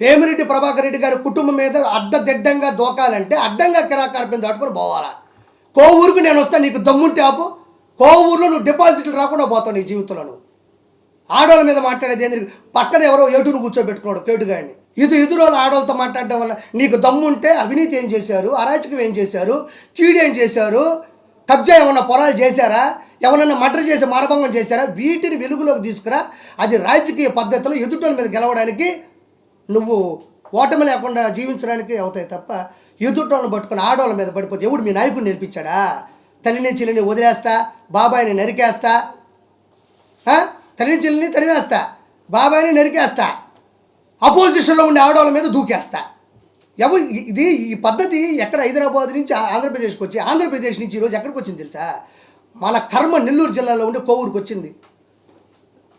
వేమిరెడ్డి ప్రభాకర్ రెడ్డి గారి కుటుంబం మీద అడ్డదిడ్డంగా దోకాలంటే అడ్డంగా కిరాకార్పం దాటుకొని పోవాలా? కోవూరుకు నేను వస్తాను నీకు దమ్ముంటే ఆపు. కోవూరులో నువ్వు డిపాజిట్లు రాకుండా పోతావు నీ జీవితంలో నువ్వు. ఆడవాళ్ళ మీద మాట్లాడేది ఏంది? పక్కన ఎవరో ఏటును కూర్చోబెట్టుకున్నాడు కేటుగాడిని. ఇది ఎదురోళ్ళ ఆడవాళ్ళతో మాట్లాడడం వల్ల నీకు దమ్ముంటే అవినీతి ఏం చేశారు? అరాచకం ఏం చేశారు? కీడు ఏం చేశారు? కబ్జా ఏమన్నా పొలాలు చేశారా? ఎవరన్నా మర్డర్ చేసి మానభంగం చేశారా? వీటిని వెలుగులోకి తీసుకురా. అది రాజకీయ పద్ధతిలో ఎదుటల మీద గెలవడానికి నువ్వు ఓటమి లేకుండా జీవించడానికి అవుతాయి తప్ప ఎదుటోళ్ళని పట్టుకుని ఆడవాళ్ళ మీద పడిపోతే ఎవడు మీ నాయకుడు నేర్పించాడా? తల్లిని చెల్లిని వదిలేస్తా బాబాయిని నరికేస్తా తల్లిని చెల్లిని తరివేస్తా బాబాయిని నరికేస్తా అపోజిషన్లో ఉండే ఆడవాళ్ళ మీద దూకేస్తా. ఎవరు ఇది ఈ పద్ధతి ఎక్కడ హైదరాబాద్ నుంచి ఆంధ్రప్రదేశ్కి వచ్చి ఆంధ్రప్రదేశ్ నుంచి ఈరోజు ఎక్కడికి వచ్చింది తెలుసా? మన కర్మ నెల్లూరు జిల్లాలో ఉండే కోవూరుకి వచ్చింది.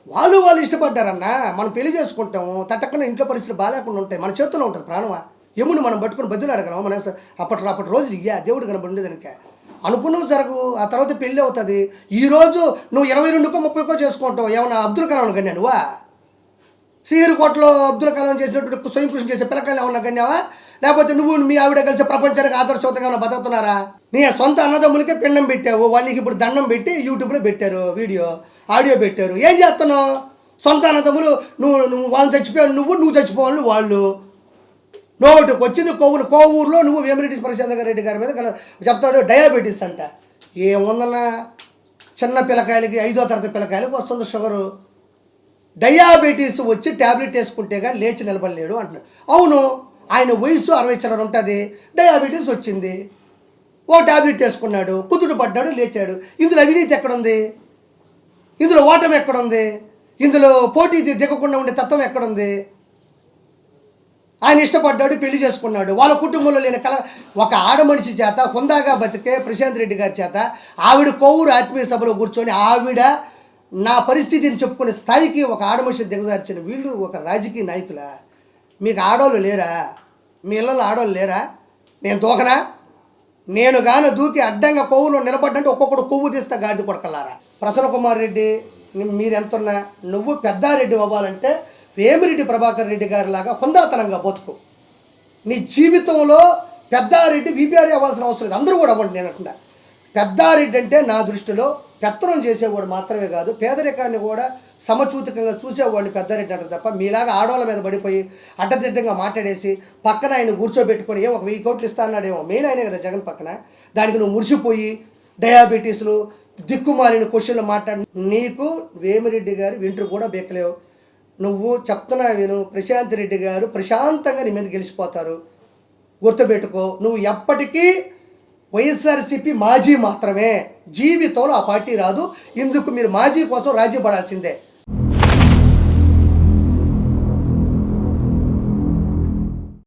వాళ్ళు వాళ్ళు ఇష్టపడ్డారన్నా మనం పెళ్ళి చేసుకుంటాము తట్టకుండా ఇంట్లో పరిస్థితులు బాగాలేకుండా ఉంటాయి మన చేతుల్లో ఉంటుంది ప్రాణమా? యముని మనం పట్టుకుని బదులు అడగలం మన అప్పటి అప్పటి రోజులు ఇయ్యా దేవుడు కనబడి కనుక అనుకున్నావు జరగు ఆ తర్వాత పెళ్ళి అవుతుంది. ఈ రోజు నువ్వు ఇరవై రెండుకో ముప్పైకో చేసుకుంటావు. ఏమన్నా అబ్దుల్ కలాం కన్నా నువ్వా శ్రీహరికోటలో అబ్దుల్ కలాం చేసినటువంటి స్వయం కృషి చేసే పిల్లకాయలు ఏమన్నా కన్యావా లేకపోతే నువ్వు మీ ఆవిడ కలిసి ప్రపంచానికి ఆదర్శవంతంగా బతుకుతున్నారా? నీ సొంత అన్నదమ్ములకే పిండం పెట్టావు. వాళ్ళకి ఇప్పుడు దండం పెట్టి యూట్యూబ్లో పెట్టారు వీడియో. ఆడియో పెట్టారు. ఏం చేస్తున్నావు? సొంత అన్నదమ్ములు నువ్వు నువ్వు వాళ్ళు చచ్చిపోయావు నువ్వు నువ్వు చచ్చిపోవాలి వాళ్ళు. నోటుకు వచ్చింది కోవూరు కోవూరులో నువ్వు వేమిరెడ్డి ప్రశాంత్ రెడ్డి గారి మీద చెప్తాడు డయాబెటీస్ అంట. ఏముందన్నా? చిన్న పిల్లకాయలకి ఐదో తరగతి పిల్లకాయలకి వస్తుంది షుగరు. డయాబెటీస్ వచ్చి ట్యాబ్లెట్ వేసుకుంటే కానీ లేచి నిలబడలేడు అంటున్నాడు. అవును ఆయన వయసు అరవై చిల్లర ఉంటుంది. డయాబెటీస్ వచ్చింది. ఓ ట్యాబ్లెట్ వేసుకున్నాడు కుదుడు పడ్డాడు లేచాడు. ఇందులో అవినీతి ఎక్కడుంది? ఇందులో ఓటమి ఎక్కడుంది? ఇందులో పోటీ దిగకుండా ఉండే తత్వం ఎక్కడుంది? ఆయన ఇష్టపడ్డాడు పెళ్ళి చేసుకున్నాడు. వాళ్ళ కుటుంబంలో లేని కల ఒక ఆడమనిషి చేత హుందాగా బతికే ప్రశాంత్ రెడ్డి గారి చేత ఆవిడ కొవ్వూరు ఆత్మీయ సభలో కూర్చొని ఆవిడ నా పరిస్థితిని చెప్పుకునే స్థాయికి ఒక ఆడమనిషి దిగజార్చిన వీళ్ళు ఒక రాజకీయ నాయకుల? మీకు ఆడోళ్ళు లేరా? మీ ఇళ్ళలో ఆడోళ్ళు లేరా? నేను తోకనా? నేను గాన దూకి అడ్డంగా కొవ్వులో నిలబడ్డంటే ఒక్కొక్కడు కొవ్వు తీస్తా గాడిద కొడకల్లారా ప్రసన్న కుమార్ రెడ్డి ని- మీరు ఎంతున్నా నువ్వు పెద్దారెడ్డి అవ్వాలంటే వేమిరెడ్డి ప్రభాకర్ రెడ్డి గారి లాగా హుందాతనంగా బతుకు. నీ జీవితంలో పెద్దారెడ్డి విపిఆర్ అవ్వాల్సిన అవసరం లేదు. అందరూ కూడా అవ్వండి నేను అంటున్నా. పెద్దారెడ్డి అంటే నా దృష్టిలో పెత్తనం చేసేవాడు మాత్రమే కాదు పేదరికాన్ని కూడా సమచూతికంగా చూసేవాడిని పెద్దరెడ్డి అంటారు తప్ప మీలాగా ఆడవాళ్ళ మీద పడిపోయి అడ్డదిడ్డంగా మాట్లాడేసి పక్కన ఆయన కూర్చోబెట్టుకొని ఏమో ఒక వెయ్యి కోట్లు ఇస్తా అన్నాడేమో మెయిన్ ఆయనే కదా జగన్ పక్కన. దానికి నువ్వు మురిసిపోయి డయాబెటీస్లు దిక్కుమాలిన క్వశ్చన్లు మాట్లాడి నీకు వేమిరెడ్డి గారు వింటూ కూడా బెక్కలేవు. నువ్వు చెప్తున్నా విను ప్రశాంత్ రెడ్డి గారు ప్రశాంతంగా నీ మీద గెలిచిపోతారు. గుర్తుపెట్టుకో నువ్వు ఎప్పటికీ వైఎస్ఆర్సీపీ మాజీ మాత్రమే. జీవితంలో ఆ పార్టీ రాదు. ఇందుకు మీరు మాజీ కోసం రాజీ పడాల్సిందే